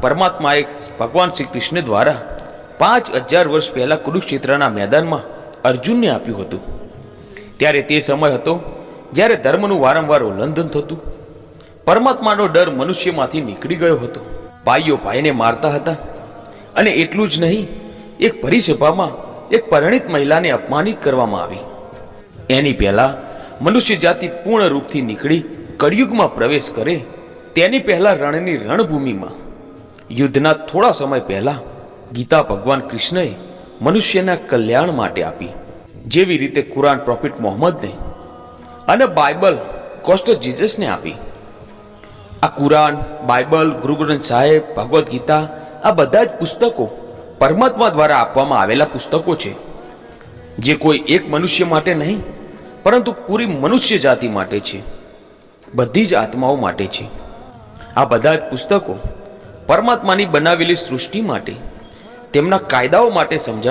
પરમાત્માએ ભગવાન શ્રી કૃષ્ણ દ્વારા પાંચ હજાર વર્ષ પહેલાં કુરુક્ષેત્રના મેદાનમાં અર્જુનને આપ્યું હતું. ત્યારે તે સમય હતો જ્યારે ધર્મનું વારંવાર ઉલ્લંઘન થતું. પરમાત્માનો ડર મનુષ્યમાંથી નીકળી ગયો હતો. ભાઈઓ ભાઈને મારતા હતા. અને એટલું જ નહીં, એક પરિસભામાં એક પરિણિત મહિલાને અપમાનિત કરવામાં આવી. એની પહેલાં મનુષ્ય જાતિ પૂર્ણ રૂપથી નીકળી કળિયુગમાં પ્રવેશ કરે, તેની પહેલાં રણની રણભૂમિમાં યુદ્ધના થોડા સમય પહેલા ગીતા ભગવાન કૃષ્ણએ મનુષ્યના કલ્યાણ માટે આપી. જેવી રીતે કુરાન પ્રોફિટ મોહમ્મદને અને બાઇબલ કોસ્ટ જીસસને આપી. આ કુરાન, બાઇબલ, ગુરુ ગ્રંથ સાહેબ, ભગવદ્ ગીતા, આ બધા જ પુસ્તકો પરમાત્મા દ્વારા આપવામાં આવેલા પુસ્તકો છે. જે કોઈ એક મનુષ્ય માટે નહીં, પરંતુ પૂરી મનુષ્ય જાતિ માટે છે. બધી જ આત્માઓ માટે છે. આ બધા જ પુસ્તકો પરમાત્માની બનાવેલી સૃષ્ટિ માટે તેમના કાયદાઓ માટે સમજાવી